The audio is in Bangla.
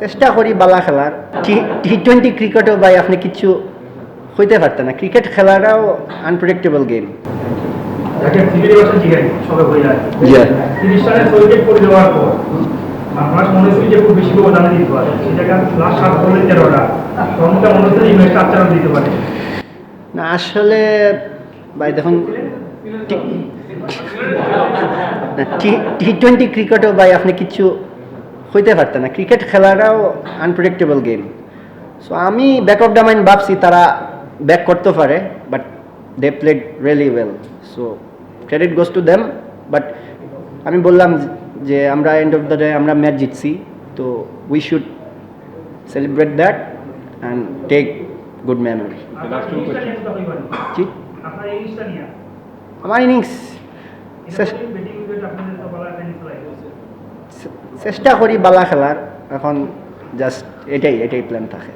চেষ্টা করি বালা খেলার। টি টি টোয়েন্টি ক্রিকেটও ভাই আপনি কিছু হইতে পারতেন না। ক্রিকেট খেলাটাও আনপ্রেডিক্টেবল গেম যাকে সিভিল বছর জিগাই সবে হয়ে যায়। Yeah. তিরিশ রানের উইকেট করে দেওয়ার পর আপনার মনে হচ্ছে যে খুব বেশি অবদান দিতে পারে। সেই লাস্ট সাত বলে তেরোটা। তখনটা মনে হচ্ছে এই ম্যাচটা চার দিতে পারে। না আসলে ভাই দেখুন টি টি টোয়েন্টি ক্রিকেটও ভাই আপনি কিছু হইতে পারতেন না। ক্রিকেট খেলাটাও আনপ্রেডিক্টেবল গেম সো আমি ব্যাক অফ দ্য মাইন্ড ভাবছি তারা ব্যাক করতে পারে but they played really well so credit goes to them but আমি বললাম যে আমরা এন্ড অফ দ্য ডে আমরা ম্যাচ জিতছি তো we should celebrate that and take good memory আপনার ইনিংসটা চেষ্টা করি বালা খেলার। এখন জাস্ট এটাই এটাই প্ল্যান থাকে।